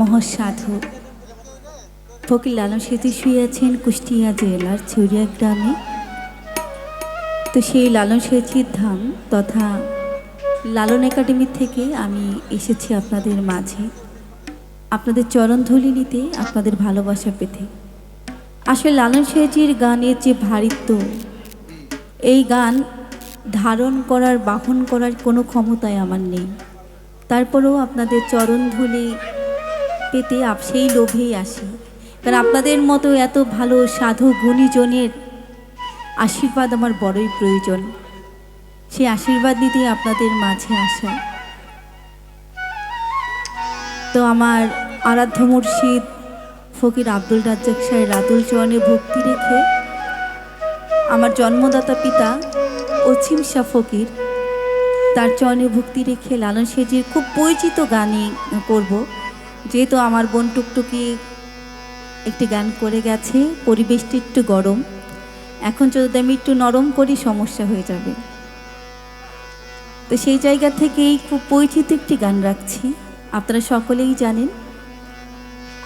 মহাসাধু। ফকির লালন সেতু শুয়েছেন কুষ্টিয়া জেলার ছড়িয়া গ্রামে। তো সেই লালন সেচির ধাম তথা লালন একাডেমি থেকে আমি এসেছি আপনাদের মাঝে। আপনাদের চরণধুলি নিতে আপনাদের ভালোবাসা পেতে। আসলে লালন সেচির গানের যে ভারিত্ব, এই গান ধারণ করার, বাহন করার কোনো ক্ষমতাই আমার নেই। তারপরেও আপনাদের চরণধুলি পেতে সেই লোভেই আসি। কারণ আপনাদের মতো এত ভালো সাধু গুণীজনের আশীর্বাদ আমার বড়ই প্রয়োজন। সেই আশীর্বাদ নিতেই আপনাদের মাঝে আসা। তো আমার আরাধ্য মুর্শিদ ফকির আব্দুল রাজ্জাক সাহেব রাতুল চরণে ভক্তি রেখে আমার জন্মদাতা পিতা অছিম শাহ ফকির তার চরণে ভক্তি রেখে লালন সেজির খুব পরিচিত গানই করব। যেহেতু আমার বোন টুকটুকি একটি গান করে গেছে, পরিবেশটি একটু গরম। এখন যদি আমি একটু নরম করি, সমস্যা হয়ে যাবে। তো সেই জায়গা থেকেই খুব পরিচিত একটি গান রাখছি। আপনারা সকলেই জানেন।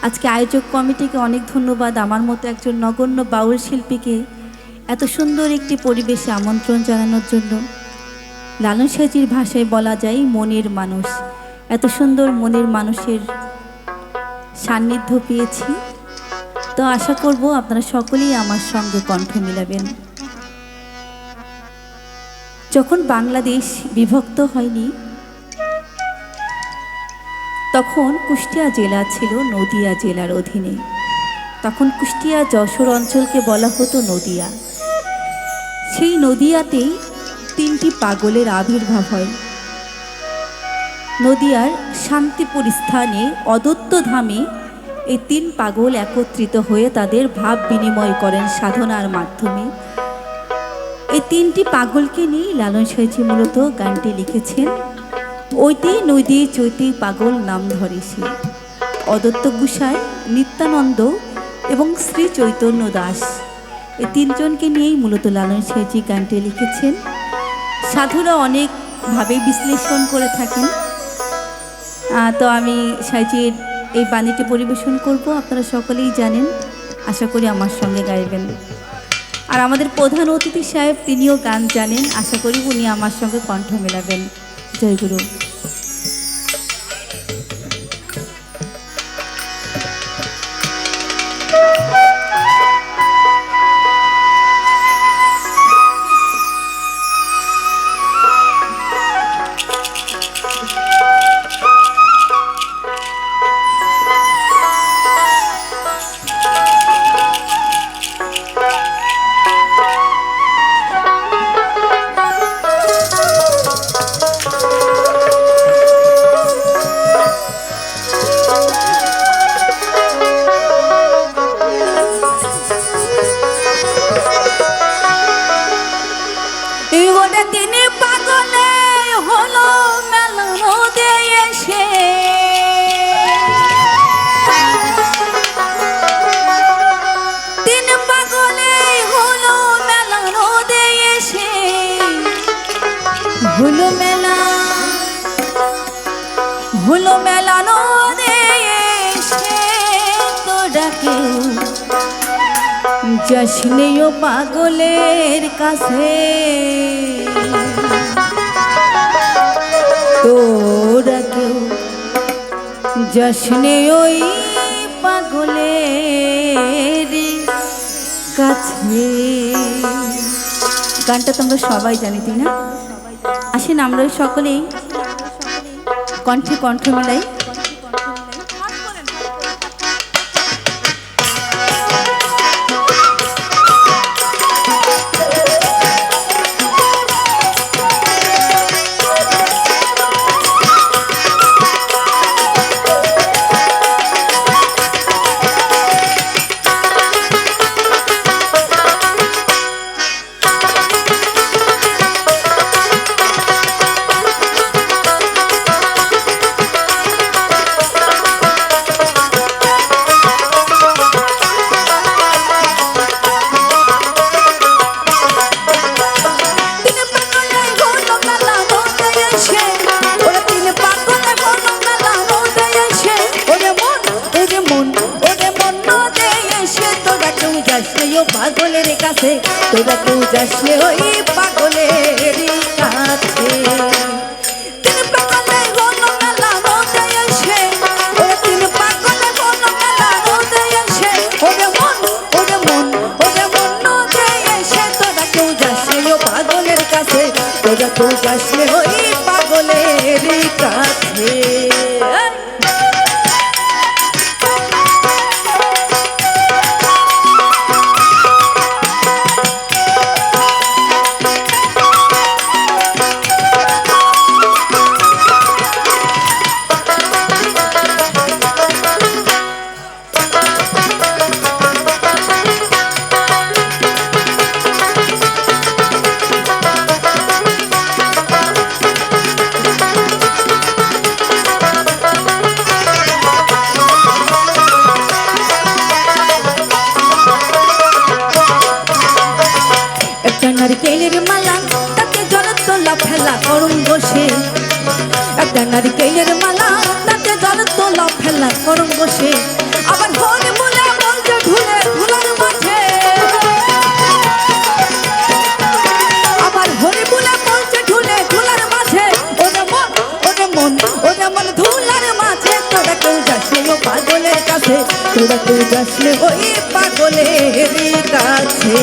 আজকে আয়োজক কমিটিকে অনেক ধন্যবাদ। আমার মতো একজন নগণ্য বাউল শিল্পীকে এত সুন্দর একটি পরিবেশে আমন্ত্রণ জানানোর জন্য। লালন সাজির ভাষায় বলা যায়, মনের মানুষ। এত সুন্দর মনের মানুষের সান্নিধ্য পেয়েছি। তো আশা করব আপনারা সকলেই আমার সঙ্গে কণ্ঠ মিলাবেন। যখন বাংলাদেশ বিভক্ত হয়নি, তখন কুষ্টিয়া জেলা ছিল নদিয়া জেলার অধীনে। তখন কুষ্টিয়া যশোর অঞ্চলকে বলা হতো নদিয়া। সেই নদিয়াতেই তিনটি পাগলের আবির্ভাব হয়। নদিয়ার শান্তিপুর স্থানে অদত্ত ধামে এই তিন পাগল একত্রিত হয়ে তাদের ভাব বিনিময় করেন সাধনার মাধ্যমে। এই তিনটি পাগলকে নিয়ে লালন সাইজি মূলত গানটি লিখেছেন। ওইতে নদী চৈতি পাগল নাম ধরে সে। অদত্ত গুসাই, নিত্যানন্দ এবং শ্রী চৈতন্য দাস এই তিনজনকে নিয়েই মূলত লালন সাইজি গানটি লিখেছেন। সাধুরা অনেকভাবে বিশ্লেষণ করে থাকেন। তো আমি সাইজির এই বাণীটি পরিবেশন করব, আপনারা সকলেই জানেন। আশা করি আমার সঙ্গে গাইবেন। আর আমাদের প্রধান অতিথি সাহেব, তিনিও গান জানেন। আশা করি উনি আমার সঙ্গে কণ্ঠ মেলাবেন। জয় জশনেও পাগলের কাছে। তোরা কেউ জশনে ওই পাগলের কাছে। গানটা তোমরা সবাই জানি, তাই না? আসেন আমরা সকলেই কণ্ঠে কণ্ঠ মিলাই কাছে তোরা কেউ যাসলে ওই পাগলের কাছে। তোরা তো হলো করুন বসে। একটা নারকেলের মালা, তাতে জলের তোলা ফেলা করুন বসে। আবার ধুলার মাঝে। বলে বলছে মন মন মন ধুলার মাঝে। কেউ ও পাগলের কাছে, তোরা ওই পাগলের কাছে।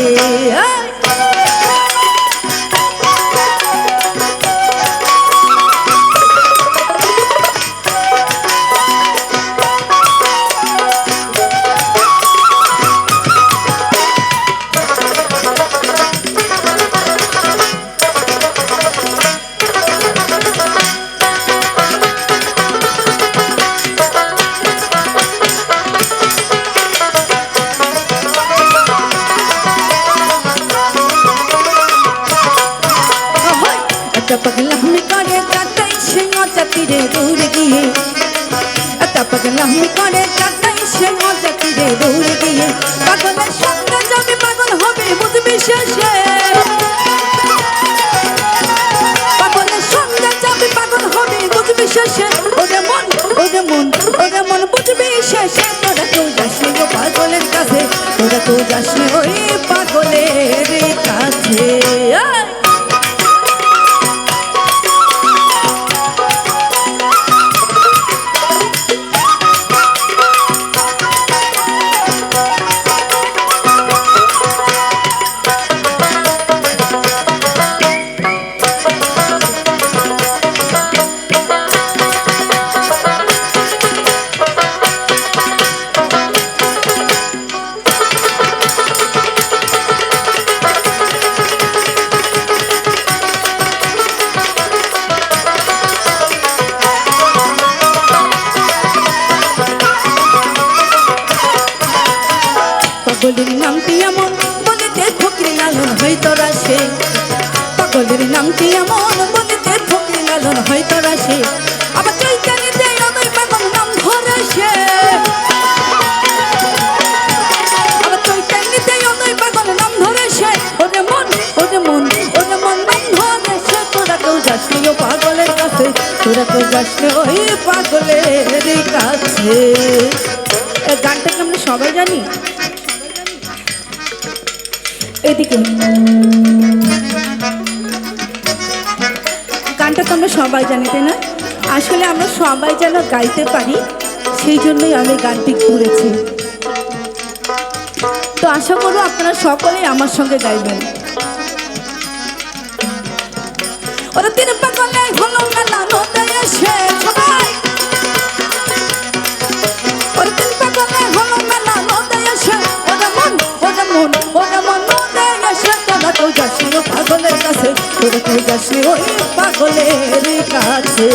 দৌড়ে গিয়ে একটা পাগলা করে সে মজা ফিরে দৌড়ে গিয়ে। পাগলের সঙ্গে যাবে পাগল হবে, বুঝবি শেষে পাগলের সঙ্গে যাবে পাগল হবে, বুঝবি শেষে ওরে মন ওরে মন ওরে মন, বুঝবি শেষে যাসনি ওই পাগলের কাছে। গানটাকে আমরা সবাই জানি? এদিকে। গানটা তো আমরা সবাই জানি, তাই না? আসলে আমরা সবাই যেন গাইতে পারি, সেই জন্যই আমি গানটি করেছি। তো আশা করব আপনারা সকলেই আমার সঙ্গে গাইবেন। ওরা তিন পাগলে হলো মেলা তোরা যাসনি ও পাগলের কাছে? তোরা কেউ যাসনি ওই পাগলের কাছে,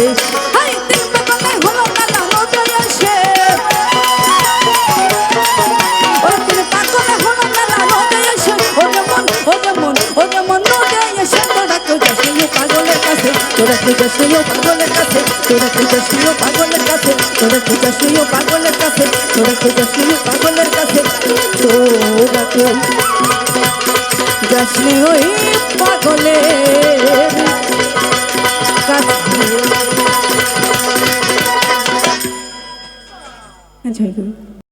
তোরা কেউ যাসনি পাগলের কাছে, তোরা যাসনি ও পাগলের কাছে, তোরা যাসনি ও পাগলের কাছে, তোরা কেউ যাসনি পাগলের কাছে। তোরা কেউ যাসনি ওই পাগলের কাছে। জয় গুরু